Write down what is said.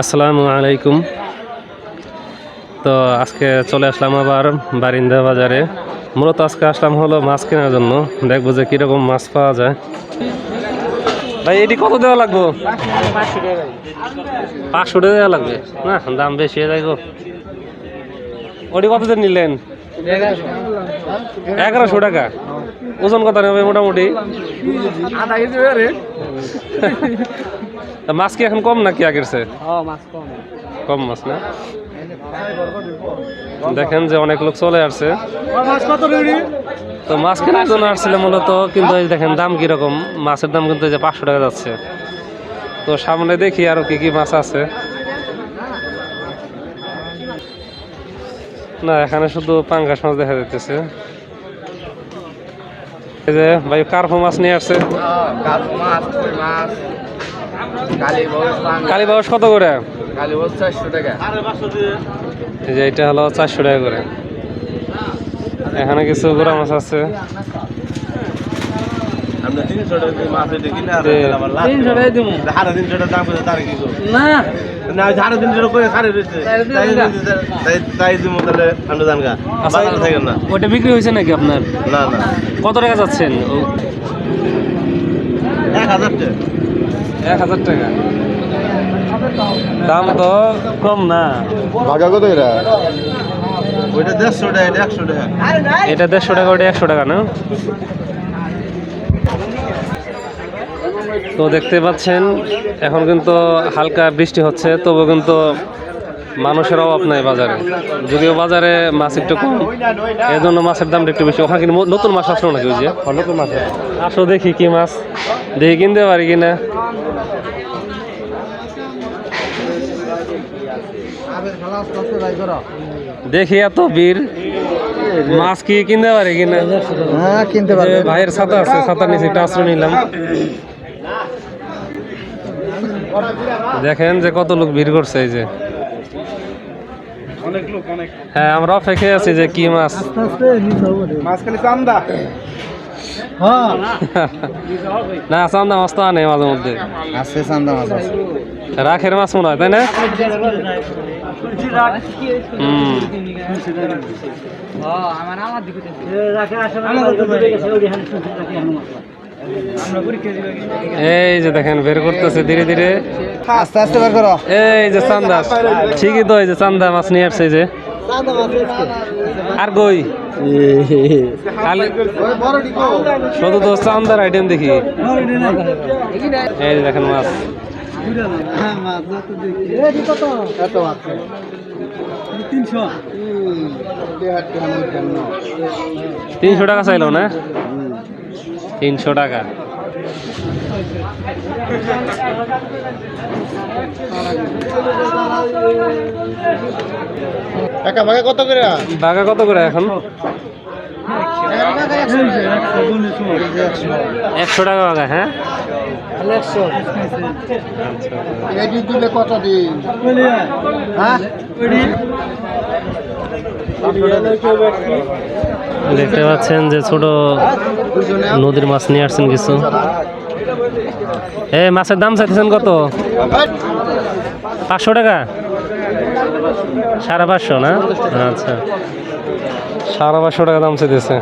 আসসালামু আলাইকুম। তো আজকে চলে আসলাম আবার বারিন্দা বাজারে। মূলত আজকে আসলাম হলো মাছ কেনার জন্য। দেখব যে কীরকম মাছ পাওয়া যায়। ভাই এটি কত দেওয়া লাগবো? পাঁচশো টাকা দেওয়া লাগবে। না দাম বেশি হয়ে যায় গো। ওটি কত দিন নিলেন? এগারোশো টাকা। ওজন কত নেবে মোটামুটি? মাছ কি এখন কম নাকি আগের চেয়ে? হ্যাঁ কম। কম মাছ না? দেখেন যে অনেক লোক চলে আসছে। তো মাছ কেনার জন্য আসছিল মূলত কিন্তু এই দেখেন দাম কীরকম? মাছের দাম কিন্তু এই যে পাঁচশো টাকা যাচ্ছে। তো সামনে দেখি আরও কি কি মাছ আছে। না এখানে শুধু পাঙ্গাস মাছ দেখা যাইতেছে। এই যে ভাই কার্পো মাছ নিয়ে আসছে। মাছ? কালী বউস কত করে? কালী বউস চারশো টাকা। যে এটা হলো চারশো টাকা করে। এখানে কিছু গোড়া মাছ আছে। তিনশো টাকা তিনশো টাকা দাম। তার না। ওটা বিক্রি হয়েছে নাকি আপনার? না না। কত টাকা যাচ্ছেন? এক হাজার টাকা। এক হাজার টাকা। দাম তো কম না। ভাগা কত এরা ওইটা দেড়শো টাকা এটা একশো টাকা। এটা দেড়শো টাকা ওটা একশো টাকা না? তো দেখতে পাচ্ছেন এখন কিন্তু হালকা বৃষ্টি হচ্ছে তবু কিন্তু মানুষের অভাব নাই বাজারে। যদিও বাজারে মাছ একটু কম এই জন্য মাছের দামটা একটু বেশি। ওখানে কিন্তু নতুন মাছ আসলো নাকি ওই যে? নতুন মাছ আসো দেখি কি মাছ। দেখি কিনতে পারি কিনা? দেখি এত বীর। মাছ কি কিনতে পারি কিনা? হ্যাঁ কিনতে যে ভাইয়ের ছাতা আছে ছাতার নিচে একটা আশ্রয় নিলাম। দেখেন যে কত লোক ভিড় করছে এই যে। অনেক লোক অনেক। হ্যাঁ আমরা অপেক্ষায় আছি যে কি মাছ। মাছ খালি চান্দা। না চান্দা মাছ তো আনে মাঝে মধ্যে। আছে চান্দা মাছ আছে। রাখের মাছ মনে হয় তাই না? হ্যাঁ এই যে দেখেন বের করতেছে ধীরে ধীরে। আস্তে আস্তে বের করো। এই যে চান্দা ঠিকই তো এই যে চান্দা মাছ নিয়ে আসছে এই যে। আর কই? খালি শুধু তো চান্দার আইটেম দেখি। দেখেন মাছ। তিনশো টাকা চাইল না? তিনশো টাকা। একা ভাগা কত করে? বাঘা কত করে এখন? একশো টাকা বাঘা হ্যাঁ? কত দিন? হ্যাঁ? দেখতে পাচ্ছেন যে ছোট নদীর মাছ নিয়ে আসছেন কিছু। এ মাছের দাম চাইতেছেন কত? পাঁচশো টাকা? সাড়ে পাঁচশো না? আচ্ছা। সাড়ে পাঁচশো টাকা দাম চাইতেছে।